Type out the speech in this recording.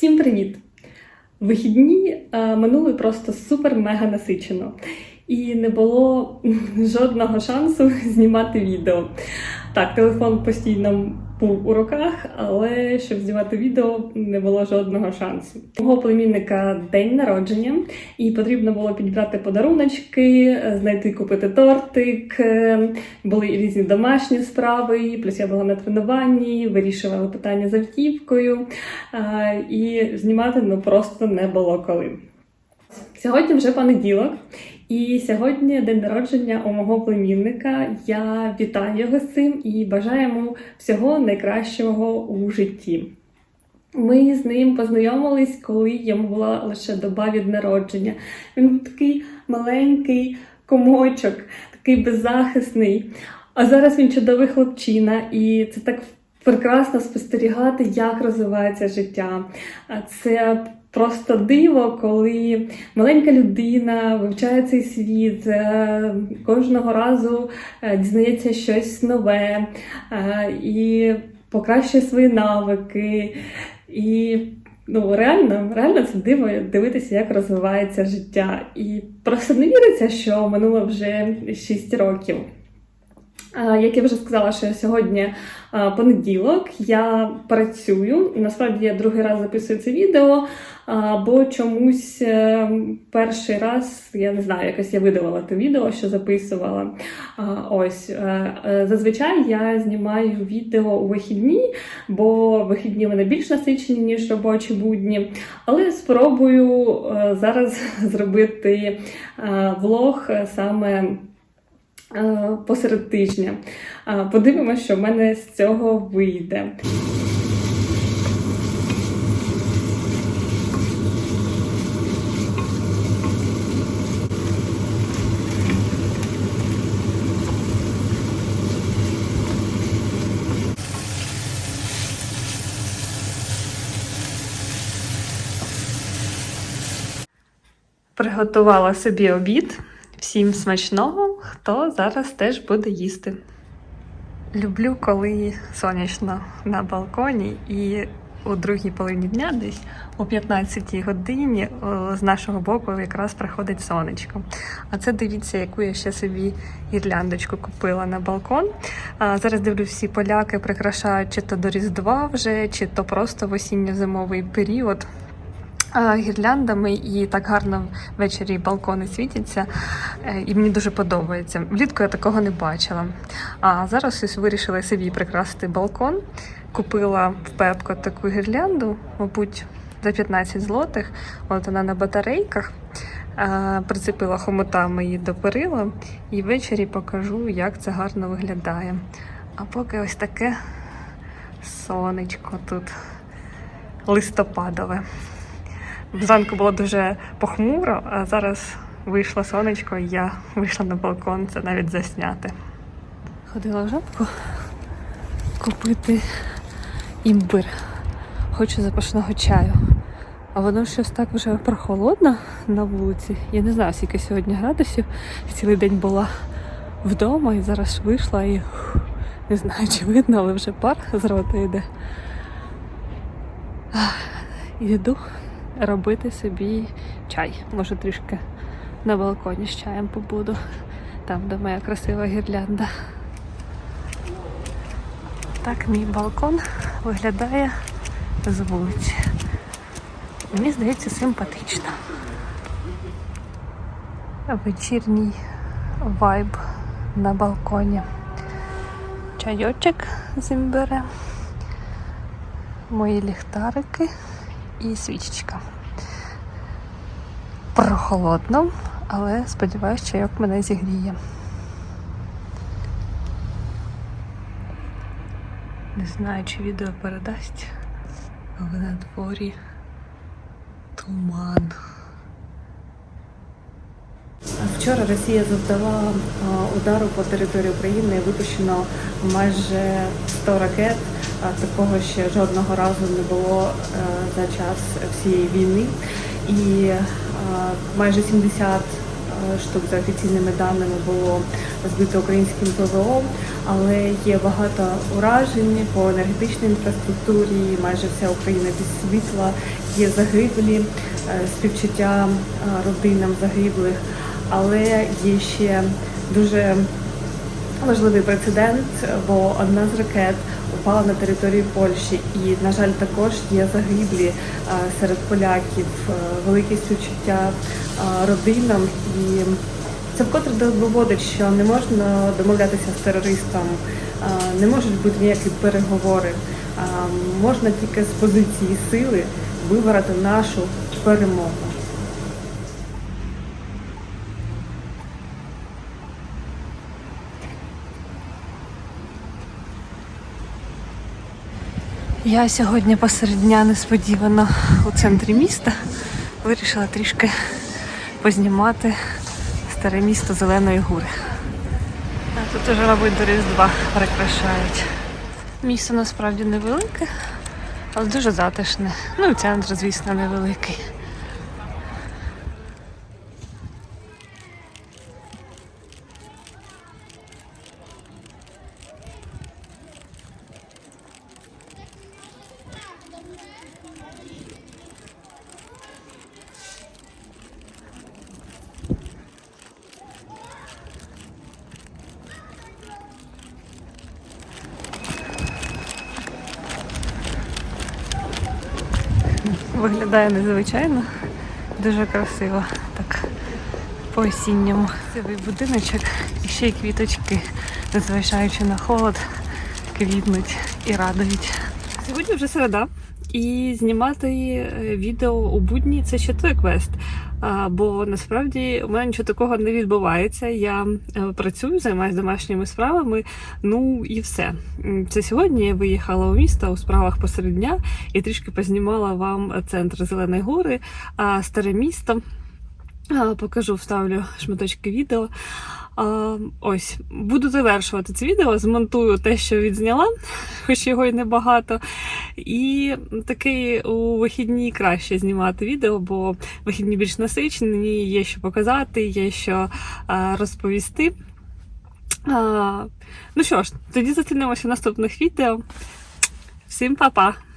Всім привіт! Вихідні е, минули просто супер-мега насичено. І не було жодного шансу знімати відео. Так, телефон постійно був у руках, але щоб знімати відео не було жодного шансу. Мого племінника день народження, і потрібно було підібрати подаруночки, е, знайти купити тортик. е, Були різні домашні справи, плюс я була на тренуванні, вирішувала питання з автівкою. І знімати ну просто не було коли. Сьогодні вже понеділок, і сьогодні день народження у мого племінника. Я вітаю його з цим і бажаю йому всього найкращого у житті. Ми з ним познайомились, коли йому була лише доба від народження. Він був такий маленький комочок, такий беззахисний. А зараз він чудовий хлопчина, і це так прекрасно спостерігати, як розвивається життя. Це просто диво, коли маленька людина вивчає цей світ, е, кожного разу е, дізнається щось нове е, і покращує свої навики. І ну, реально, реально це диво дивитися, як розвивається життя. І просто не віриться, що минуло вже 6 років. А, Як я вже сказала, що сьогодні понеділок, я працюю. Насправді я другий раз записую це відео, а, бо чомусь е, перший раз, я не знаю, якось я видалила те відео, що записувала. Ось е, е, зазвичай я знімаю відео у вихідні, бо вихідні мене більш насичені, ніж робочі будні. Але спробую е, зараз зробити е, влог е, саме. Е, посеред тижня. Е, Подивимося, що в мене з цього вийде. Приготувала собі обід. Всім смачного, хто зараз теж буде їсти. Люблю, коли сонячно на балконі і у другій половині дня, десь о 15-й годині, з нашого боку якраз приходить сонечко. А це дивіться, яку я ще собі гірляндочку купила на балкон. А, зараз дивлюсь, всі поляки прикрашають чи то до Різдва вже, чи то просто в осінньо-зимовий період гірляндами і так гарно ввечері балкони світяться, е, і мені дуже подобається. Влітку я такого не бачила. А зараз ось вирішила собі прикрасити балкон. Купила в Пепко таку гірлянду, мабуть, за 15 злотих. От вона на батарейках. Прицепила хомутами її до перила і ввечері покажу, як це гарно виглядає. А поки ось таке сонечко тут листопадове. Зранку було дуже похмуро, а зараз вийшло сонечко, і я вийшла на балкон, це навіть засняти. Ходила в жабку купити імбир. Хочу запашного чаю. А воно щось так вже прохолодно на вулиці. Я не знаю, скільки сьогодні градусів. Цілий день була вдома і зараз вийшла і не знаю, чи видно, але вже пар з рота йде. Ах, І йду робити собі чай. Може трішки на балконі з чаєм побуду. Там, де моя красива гірлянда. Так мій балкон виглядає з вулиці. Мені здається симпатично. Вечірній вайб на балконі. Чайочок з імбирем, мої ліхтарики і свічечка. Прохолодно, але сподіваюся, чайок мене зігріє. Не знаю, чи відео передасть, але на дворі туман. Вчора Росія завдала удару по території України. Випущено майже 100 ракет. Такого ще жодного разу не було е, за час всієї війни. І е, майже 70 е, штук за офіційними даними було збито українським ПВО, але є багато уражень по енергетичній інфраструктурі. Майже вся Україна без світла, є загиблі, співчуття родинам загиблих, але є ще дуже важливий прецедент, бо одна з ракет упала на територію Польщі, і, на жаль, також є загиблі е, серед поляків, е, велике співчуття е, родинам. І це вкотре доводить, що не можна домовлятися з терористом, не можуть бути ніякі переговори. Можна тільки з позиції сили вибрати нашу перемогу. Я сьогодні посеред дня несподівано у центрі міста вирішила трішки познімати старе місто Зеленої Гури. Тут уже, мабуть, до Різдва прикрашають. Місто насправді невелике, але дуже затишне. Ну і центр, звісно, невеликий. Виглядає незвичайно, дуже красиво, так по-осінньому. Красивий будиночок і ще й квіточки, незважаючи на холод, квітнуть і радують. Сьогодні вже середа, і знімати е, відео у будні це ще той квест. Бо насправді у мене нічого такого не відбувається. Я е, працюю, займаюся домашніми справами. Ну і все. Це сьогодні я виїхала у місто у справах посеред дня і трішки познімала вам центр Зеленої Гори, а, старе місто. Покажу, вставлю шматочки відео. Ось, буду завершувати це відео, змонтую те, що відзняла, хоч його й небагато. І такий у вихідні краще знімати відео, бо вихідні більш насичені, є що показати, є що розповісти. Ну що ж, тоді зустрінемося в наступних відео. Всім па-па!